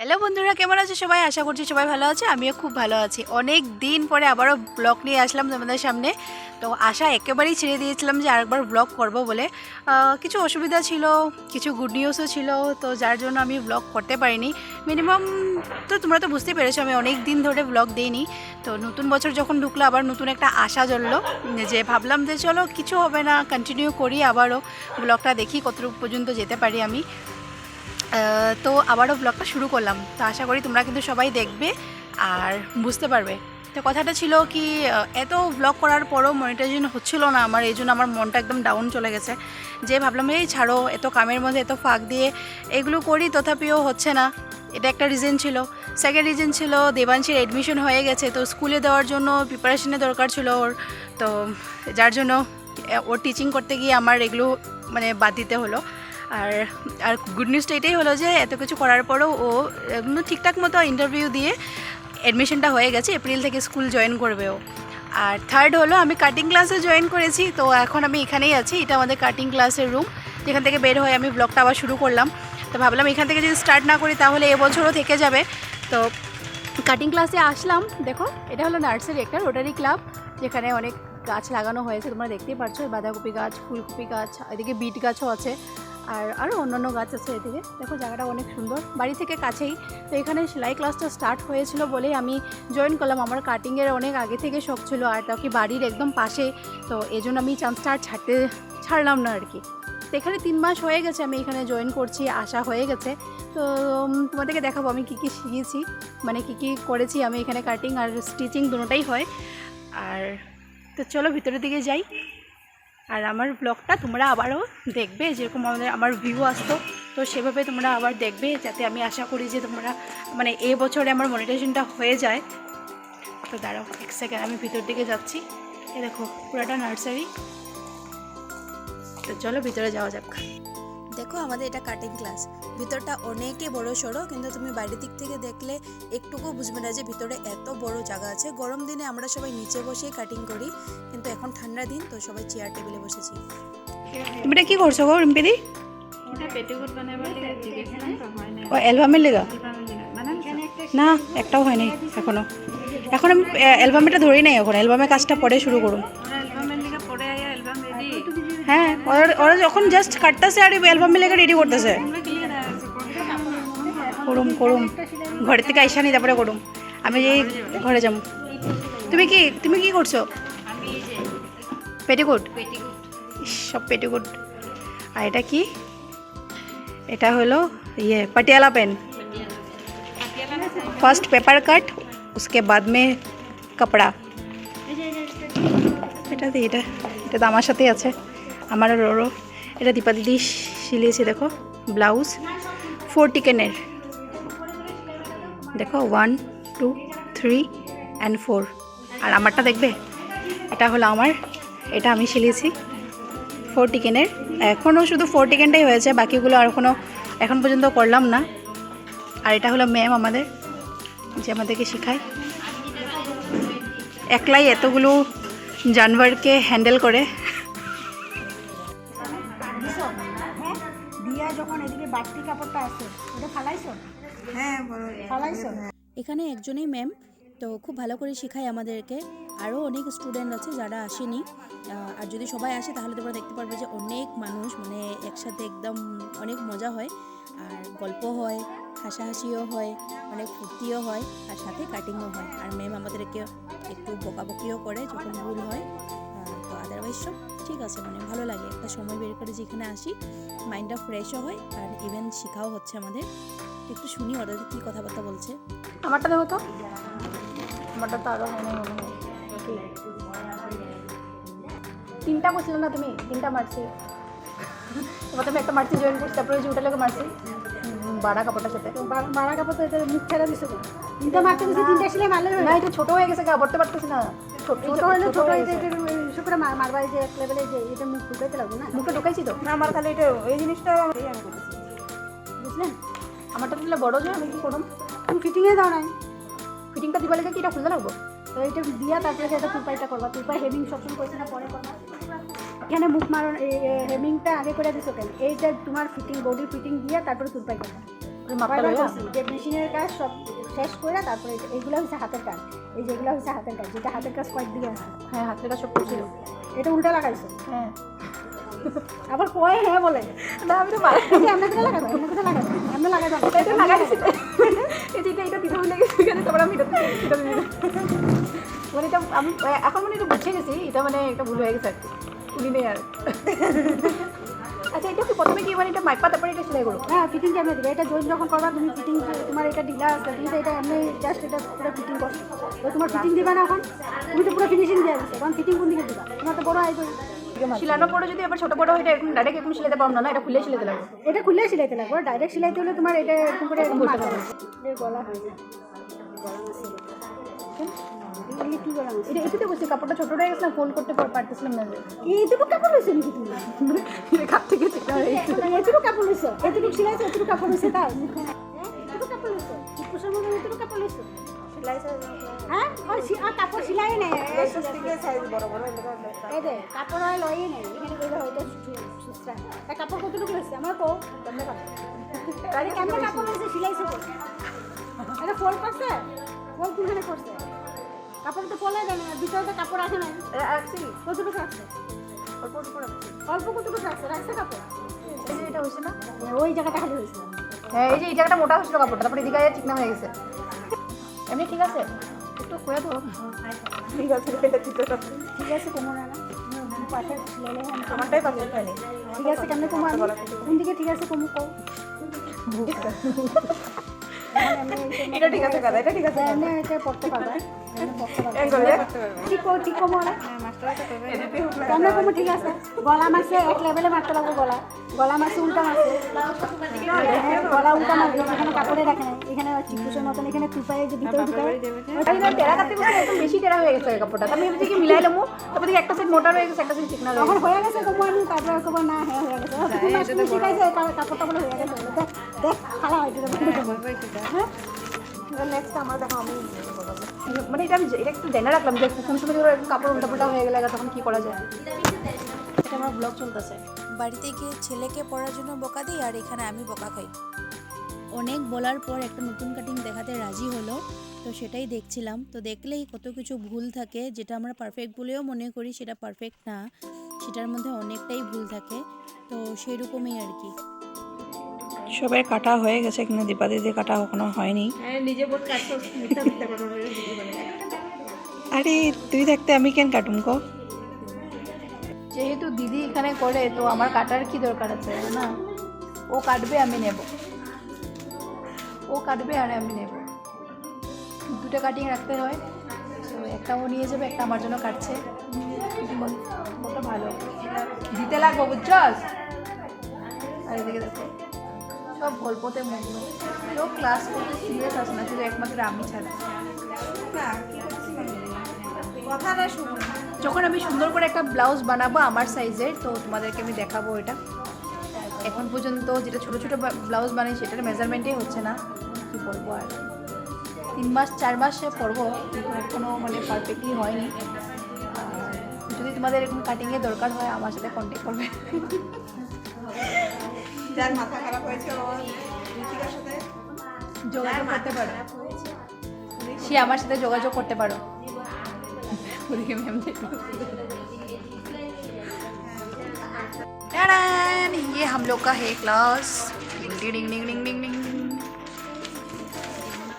Hello বন্ধুরা, কেমন আছে সবাই? আশা করছি সবাই ভালো আছে, আমিও খুব ভালো আছি। অনেক দিন পরে আবারও ব্লগ নিয়ে আসলাম তোমাদের সামনে। তো আশা একেবারেই ছেড়ে দিয়েছিলাম যে আরেকবার ব্লগ করব বলে। কিছু অসুবিধা ছিল, কিছু গুড নিউজও ছিল, তো যার জন্য আমি ব্লগ করতে পারিনি। মিনিমাম তো তোমরা তো বুঝতেই পেরেছ, আমি অনেক দিন ধরে ব্লগ দিইনি। তো নতুন বছর যখন ঢুকলো, আবার নতুন একটা আশা জ্বললো যে ভাবলাম যে চলো, কিছু হবে না কন্টিনিউ করি আবারও। ব্লগটা দেখি কতটুকু পর্যন্ত যেতে পারি আমি। তো আবারও ব্লগটা শুরু করলাম। তো আশা করি তোমরা কিন্তু সবাই দেখবে আর বুঝতে পারবে। তো কথাটা ছিল কি এত ব্লগ করার পরও মনিটাইজেশন হচ্ছিল না আমার, এই জন্য আমার মনটা একদম ডাউন চলে গেছে। যে ভাবলাম, এই ছাড়ো, এত কামের মধ্যে এত ফাঁক দিয়ে এগুলো করি, তথাপিও হচ্ছে না। এটা একটা রিজন ছিল। সেকেন্ড রিজন ছিল, দেবাংশীর অ্যাডমিশন হয়ে গেছে, তো স্কুলে দেওয়ার জন্য প্রিপারেশনের দরকার ছিল ওর। তো যার জন্য ওর টিচিং করতে গিয়ে আমার এগুলো মানে বাদ দিতে হলো। আর আর গুড নিউজটা এটাই হলো যে এত কিছু করার পরেও ও ঠিকঠাক মতো ইন্টারভিউ দিয়ে অ্যাডমিশনটা হয়ে গেছে এপ্রিল থেকে স্কুল জয়েন করবে ও। আর থার্ড হলো আমি কাটিং ক্লাসে জয়েন করেছি, তো এখন আমি এখানেই আছি, এটা আমাদের কাটিং ক্লাসের রুম যেখান থেকে বের হয়ে আমি ব্লগটা আবার শুরু করলাম। তো ভাবলাম এখান থেকে যদি স্টার্ট না করি তাহলে এবছরও থেকে যাবে। তো কাটিং ক্লাসে আসলাম, দেখো, এটা হলো নার্সারি একটা রোটারি ক্লাব যেখানে অনেক গাছ লাগানো হয়েছে, তোমরা দেখতেই পাচ্ছ বাঁধাকপি গাছ, ফুলকপি গাছ, এদিকে বিট গাছও আছে। আর আরও অন্যান্য গাছ আছে এদিকে। দেখো, জায়গাটা অনেক সুন্দর। বাড়ি থেকে কাছেই। তো এখানে সেলাই ক্লাসটা স্টার্ট হয়েছিল বলেই আমি জয়েন করলাম। আমার কাটিংয়ের অনেক আগে থেকে শখ ছিল আর তাও কি বাড়ির একদম পাশে। তো এই জন্য আমি চান্সটা আর ছাড়তে, ছাড়লাম না আর কি। তো এখানে তিন মাস হয়ে গেছে আমি এখানে জয়েন করছি আসা হয়ে গেছে। তো তোমাদেরকে দেখাবো আমি কী কী শিখেছি। মানে কী কী করেছি আমি এখানে কাটিং আর স্টিচিং দুটোটাই হয়। আর তো চলো ভিতরের দিকে যাই। আর আমার ব্লগটা তোমরা আবারও দেখবে, যেরকম আমাদের, আমার ভিউ আসতো। তো সেভাবে তোমরা আবার দেখবে, যাতে আমি আশা করি যে তোমরা মানে এ বছরে আমার মনিটাইজেশনটা হয়ে যায়। তো দাঁড়াও, এক সেকেন্ড আমি ভিতর দিকে যাচ্ছি। এ দেখো, পুরাটা নার্সারি তো চলো ভিতরে যাওয়া যাক। দেখো আমাদের এটা কাটিং ক্লাস ভিতরটা অনেকই বড় সড়ো কিন্তু তুমি বাইরের দিক থেকে দেখলে একটুকু বুঝবে না যে ভিতরে এত বড় জায়গা আছে। গরম দিনে আমরা সবাই নিচে বসেই কাটিং করি কিন্তু এখন ঠান্ডা দিন তো সবাই চেয়ার টেবিলে বসেছি। তুমি এটা কি করছ গো রিম্পিদি ওটা পেটিকোট বানাবার লেগে জিজ্ঞেসলাম না ও অ্যালবামের লেগা? না একটাও হয়নি এখনও। এখন আমি অ্যালবামটা ধরি নাই এখন অ্যালবামের কাজটা পরে শুরু করুন। হ্যাঁ ওরা ওরা যখন জাস্ট কাটতেছে আর অ্যালবামের লেগে রেডি করতেছে তোমরা কি লিখে দেওয়া আছে করবে করুম করুম ঘরের থেকে আইসা নি তারপরে করুম আমি এই ঘরে যাবো তুমি কি তুমি কি করছো আমি এই যে পেটিকোট পেটিকোট ইস, সব পেটিকোট আর এটা কি এটা হলো ইয়ে पटियाला पेन পাটিয়ালা না চাই फर्स्ट पेपर कट उसके बाद में कपड़ा এটা দি এটা এটা তো আমার সাথেই আছে আমার ওরও। এটা দীপা দিদি সিলিয়েছে, দেখো, ব্লাউজ। ফোর টিকেনের দেখো, one, two, three, and four. আর আমারটা দেখবে? এটা হলো আমার। এটা আমি সিলিয়েছি। ফোর টিকেনের এখনও শুধু ফোর টিকেনটাই হয়েছে, বাকিগুলো আর এখনও এখন পর্যন্ত করলাম না। আর এটা হলো ম্যাম আমাদের, যে আমাদেরকে শেখায়। একলাই এতগুলো জানোয়ারকে হ্যান্ডেল করে। বাড়তি কাপড়টা আছে। ওটা ফালাইছো? হ্যাঁ ফালাইছো? এখানে একজনই ম্যাম তো খুব ভালো করে শেখায় আমাদেরকে। আরও অনেক স্টুডেন্ট আছে যারা আসেনি। আর যদি সবাই আসে তাহলে তোমরা দেখতে পারবে যে অনেক মানুষ মানে একসাথে একদম অনেক মজা হয়। আর গল্প হয় হাসাহাসিও হয় অনেক ফুর্তিও হয় আর সাথে কাটিংও হয়। আর ম্যাম আমাদেরকে একটু বকাবকিও করে যখন ভুল হয় তো আদারওয়াইজ সব ঠিক আছে মানে ভালো লাগে। একটা সময় বের করে যেখানে আসি মাইন্ডটা ফ্রেশও হয় আর ইভেন শেখাও হচ্ছে আমাদের। একটু শুনি ওরা কী কথাবার্তা বলছে। আমারটা দেখো তো। আমারটা তো আরও মনে মনে হয়। তিনটা করছিল না তুমি? তিনটা মারছি। প্রথমে একটা মারছি জয়েন করছি তারপরে ওটা লোকে মারছি। বাড়া কাপড়টার সাথে বা- মারা কাপড় তো এটা মুখ ছেড়ে দিছো? তিনটা মারতে দিছি তিনটা ছিলে মারলে না এটা ছোটো হয়ে গেছে গা ভরতে পারতেছি না। ছোট ছোট হলে ছোট হয়ে হইতে গেছে। শুক্র মারবা এই যে এক লেভেলে যে এটা মুখ ঢুকাইতে লাগবে না? মুখে ঢুকাইছি তো? না আমার খালি এটা এই জিনিসটা আমি করতেছি বুঝলেন? আমারটা তাহলে বড় যে আমি কি করুন তুমি ফিটিংয়ে দাও নাই ফিটিংটা দিবা লেগে কি এটা খুলতে লাগবো? তো এইটা দিয়া তারপরে এটা তুপাইটা করবা? তুপাই হেমিং সবসময় কইছে না পরে করবা। এখানে মুখ মারণ হেমিংটা আগে করে দিছো কেন? এইটা তোমার ফিটিং বডি ফিটিং দিয়া তারপরে তুপাই করবা। যে মেশিনের কাজ সব শেষ করে তারপরে এইগুলো হচ্ছে হাতের কাজ। এই যে এগুলো হচ্ছে হাতের কাজ যেটা হাতের কাজ কয়েকদিকে আছে। হ্যাঁ হাতের কাজ সব করছিল এটা উল্টা লাগাইছো? হ্যাঁ। আবার কয় হ্যাঁ বলে? না আমি তো মারা এই যে এমনি করে লাগাবে? এমনি করে লাগাবে? এটা লাগাই দিছি এটা এটা এটা দিতে ভুলে গেছি তারপর আমি এটা এটা মানে এটা আমি এখন মানে এটা বুঝে গেছি এটা মানে একটা ভুল হয়ে গেছে আর কি। উনি নেই আর। আচ্ছা এটা প্রথমে কি মানে এটা মাইপা তারপরে এটা সেলাই করো হ্যাঁ ফিটিং কেমন দিবে এটা জয়েন যখন করবা তুমি ফিটিং তোমার এটা ঢিলা আছে তুমি তো এটা এমনি জাস্ট এটা পুরো ফিটিং করছ তো তোমার ফিটিং দিবা না এখন? তুমি তো পুরো ফিনিশিং দিয়ে দিচ্ছো এখন ফিটিং কোন দিকে দিবা? তোমার তো বড় আইবই শিলানোর পরে যদি আবার ছোট বড় হয় এটা এরকম ডাইরেক্ট এরকম সিলাতে পারব না এটা খুলে সিলাতে লাগবে। এটা খুলে সিলাইতে লাগবে। ডাইরেক্ট সিলাইতে হলে তোমার এটা এরকম করে এরকম করতে হবে গলা হয়ে যায়। এগুলি কি হয়েছে? এটা এটাতে বলছি কাপড়টা ছোট হয়ে গেছে না ফোল্ড করতে পার- পারতেছিলাম না এইটুকু কাপড় হয়েছে নাকি তুমি কাপ থেকে হয়ে এতটুকু কাপড় হয়েছে এতটুকু সিলাইছে এতটুকু কাপড় হয়েছে তাই হ্যাঁ? এতটুকু কাপড় হয়েছে পুষের মধ্যে এতটুকু কাপড় হয়েছে হ্যাঁ কাপড় সিলাই নেই কাপড় হয় লই নেই এখানে কাপড় কতটুকু হয়েছে আমার কো কেমনে কাপড় কেমনে কাপড় করছে ফোল্ড কোনখানে করছে কাপড় তো ফোলাই দেয় না ভিতরে তো কাপড় আসে না রাখছি কতটুকু রাখছে অল্প অল্প কতটুকু রাখছে রাখছে কাপড়? এটা হয়েছে না? ওই জায়গাটা খালি হয়েছে। হ্যাঁ এই যে এই জায়গাটা মোটা হয়েছিল কাপড়টা তারপরে এদিকে আয়া চিকনা হয়ে গেছে। এমনি ঠিক আছে? একটু করে ধরো ঠিক আছে এটা ঠিক আছে ঠিক আছে লেলে হ্যাঁ আমারটাই পাশে হয়নি ঠিক আছে কেমনে আনা কোন দিকে ঠিক আছে কোমর কো এটা ঠিক আছে দাদা এটা ঠিক আছে এমনি এটা পড়তে পারবে। এমনি পড়তে পারবে। এই করে ঠিক আছে? গলা মাসে এক লেভেলে মারতে লাগবে গলা। গলা মাসে উল্টা মাসে হ্যাঁ, গলা উল্টা মারবে এখানে কাপড়ে রাখে না এখানে চিকুসের মতন এখানে টুপায়ে যে ভিতরে ঢুকায়। এটা টেরা কাটতে বসে একদম বেশি টেরা হয়ে গেছে কাপড়টা। আমি ভেবেছি কি মিলাই নেব তারপর দেখি একটা সাইড মোটা হয়ে গেছে একটা সাইড চিকনা হয়ে তখন হয়ে গেছে কোমর আমি তারপরে কোমর না হ্যাঁ হয়ে গেছে। তুমি মাস তুমি শিখাইছে কাপড়টা বলে হয়ে গেছে। দেখ দেখ খালা হয়েছে হ্যাঁ নেক্সট আমার দেখো আমি মানে এটা আমি এটা একটু জেনে রাখলাম যে কোন সময় কাপড় উল্টাপাল্টা হয়ে গেলে তখন কি করা যায়? এটা আমার ব্লগ চলতেছে। বাড়িতে গিয়ে ছেলেকে পড়ার জন্য বকা দিই আর এখানে আমি বকা খাই। অনেক বলার পর একটা নতুন কাটিং দেখাতে রাজি হলো। তো সেটাই দেখছিলাম। তো দেখলেই কত কিছু ভুল থাকে যেটা আমরা পারফেক্ট বলেও মনে করি সেটা পারফেক্ট না। সেটার মধ্যে অনেকটাই ভুল থাকে। তো সেই রকমই আর কি। সবাই কাটা হয়ে গেছে কিন্তু দীপা দিদি কাটা এখনও হয়নি। বলে আরে তুই থাকতে আমি কেন কাটুম কো? যেহেতু দিদি এখানে করে তো আমার কাটার কি দরকার আছে না ও কাটবে আমি নেব। ও কাটবে আর আমি নেব। দুটো কাটিং রাখতে হয়। তো একটা ও নিয়ে যাবে একটা আমার জন্য কাটছে। কত ভালো। দিতে লাগবো বুঝছস? আর এদিকে দেখো সব গল্পতে মগ্ন। কেউ ক্লাস করতে সিরিয়াস আসে না শুধু একমাত্র আমি ছাড়া। যখন আমি সুন্দর করে একটা ব্লাউজ বানাবো আমার সাইজের তো তোমাদেরকে আমি দেখাবো এটা। এখন পর্যন্ত যেটা ছোটো ছোটো ব্লাউজ বানাই সেটার মেজারমেন্টই হচ্ছে না। কী বলব আর? তিন মাস চার মাসে পরবো এখনও মানে পারফেক্টলি হয়নি। যদি তোমাদের এরকম কাটিংয়ের দরকার হয় আমার সাথে কন্ট্যাক্ট করবে। যার মাথা খারাপ হয়েছে সাথে যোগাযোগ করতে পারো। সে আমার সাথে যোগাযোগ করতে পারো। ওদিকে ম্যাম ये हम लोग का है क्लास डिंग डिंग डिंग डिंग डिंग डिंग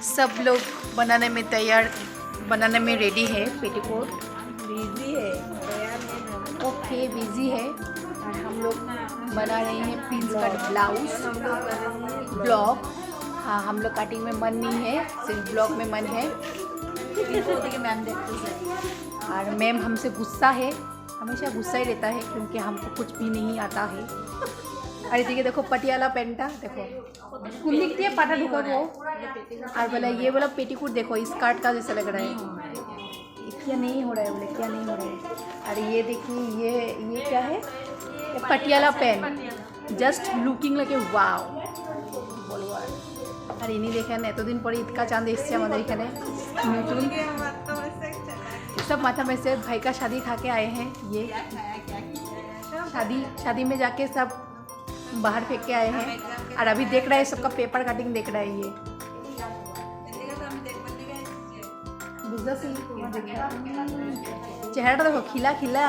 सब लोग बनाने में तैयार बनाने में रेडी है पेटीकोट बिज़ी है ओके बिज़ी है। और हम लोग बना रहे हैं प्रिंस कट ब्लाउज ब्लॉक हाँ हम लोग कटिंग में मन नहीं है सिर्फ़ ब्लॉक में मन है। मैम देखते हैं। और मैम हमसे गुस्सा है हमेशा गुस्सा ही रहता है क्योंकि हमको कुछ भी नहीं आता है। अरे देखिए देखो पटियाला पेंटा देखो कुल लिखती है पाटा ढुका वो और बोला ये बोला पेटीकोट देखो स्कर्ट का जैसा लग रहा है ये क्या नहीं हो रहा है बोले क्या नहीं हो रहा है अरे ये देखिए ये ये क्या है ये पटियाला पेन জাস্ট লুকিং লাগে ওয়াও বলবো আর আর ইনি দেখেন এতদিন পরে ঈদকা চাঁদ এসছে আমাদের এখানে নতুন सब माथा में से भाई का शादी खा के आए हैं ये शादी शादी में जाके सब बाहर फेंक के आए हैं और अभी देख रहा है सबका पेपर कटिंग देख रहा है ये বুঝতেছি চেহারাটা দেখো খিলা খিলা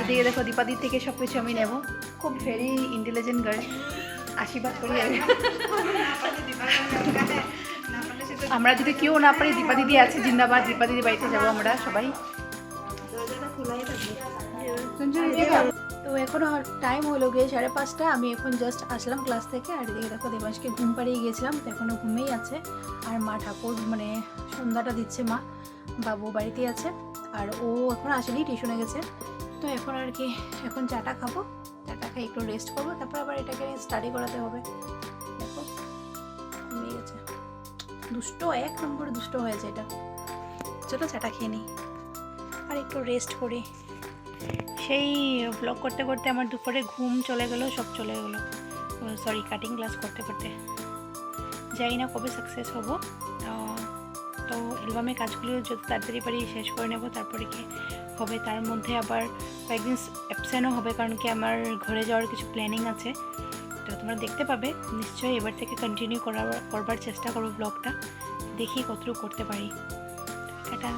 এদিকে দেখো দীপাদির থেকে সব কিছু আমি নেব খুব ভেরি ইন্টেলিজেন্ট গার্ল আশীর্বাদ করি আমি আমরা যদি কেউ না পারি দীপা দিদি আছে জিন্দাবাদ দীপা দিদি বাড়িতে যাবো আমরা সবাই তো এখন টাইম হলো গিয়ে সাড়ে পাঁচটা আমি এখন জাস্ট আসলাম ক্লাস থেকে আর এদিকে দেখো দেবাসকে ঘুম পাড়িয়ে গিয়েছিলাম, তো এখনও ঘুমেই আছে। আর মা ঠাকুর মানে সন্ধ্যাটা দিচ্ছে মা, বাবু বাড়িতেই আছে। আর ও এখন আসেনি টিউশনে গেছে। তো এখন আর কি, এখন চাটা খাব। চাটা খাই একটু রেস্ট করব, তারপর আবার এটাকে স্টাডি করাতে হবে। দেখো, ঘুমিয়ে গেছে। দুষ্ট, এক নম্বর দুষ্ট হয়েছে এটা। চলো চাটা খেয়ে নিই। আর একটু রেস্ট করি। সেই ব্লগ করতে করতে আমার দুপুরে ঘুম চলে গেলো, সব চলে গেলো। সরি কাটিং ক্লাস করতে করতে। জানি না কবে সাকসেস হব। তো অ্যালবামের কাজগুলো যত তাড়াতাড়ি পারি শেষ করে নেব, তারপরে কি হবে, তার মধ্যে আবার কয়েকদিন অ্যাবসেন্টও হবে, কারণ কি আমার ঘরে যাওয়ার কিছু প্ল্যানিং আছে। তো তোমরা দেখতে পাবে, নিশ্চয়ই এবার থেকে কন্টিনিউ করার, করবার চেষ্টা করব ব্লগটা দেখি কতটুকু করতে পারি। এটা